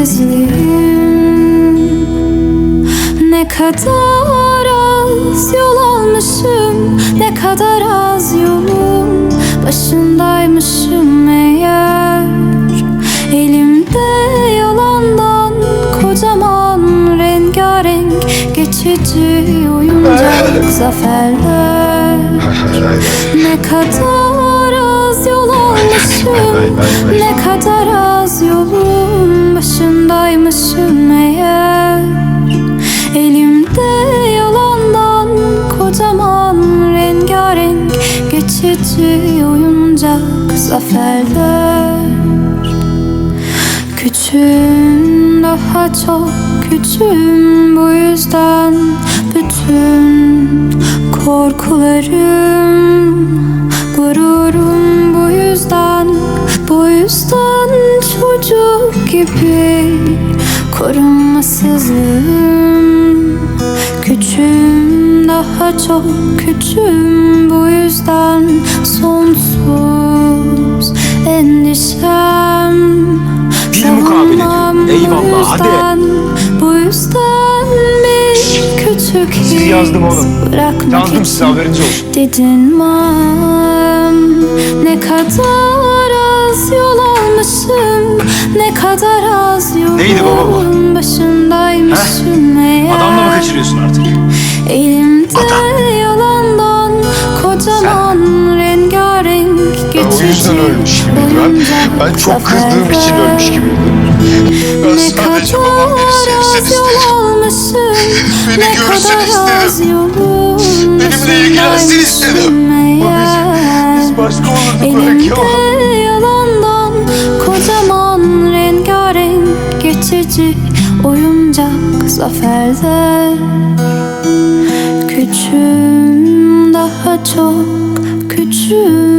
güvensizliğim Ne kadar az yol almışım ne kadar az yolun başındaymışım eğer. Elimde yalandan kocaman rengarenk geçici oyuncak zaferler. Ne kadar az yol almışım Ne kadar az geçici oyuncak zaferler. Küçüğüm daha çok küçüğüm bu yüzden bütün korkularım gururum bu yüzden bu yüzden çocuk gibi korunmasızlığım Küçüğüm daha çok küçüğüm bu yüzden sonsuz endişem Bir mukabele diyor. Eyvallah, hadi. Bu yüzden bir küçük Sizi yazdım oğlum. Yazdım size haberiniz olsun. didinmem Ne kadar az yol almışım Ne kadar az yolun Neydi baba bu? başındaymışım eğer Adamla kaçırıyorsun artık? Elimde Adam. yalandan kocaman rengarenk Ben o yüzden ölmüş gibiydi ben. Ben çok kızdığım için ölmüş gibiydi. Ben ne sadece babam beni sevsin istedim. Beni görsün istedim. Benimle ilgilensin istedim. eğer. Biz başka olurduk belki ama. Yalandan kocaman rengarenk geçici oyuncak zaferler Küçüğüm daha çok küçüğüm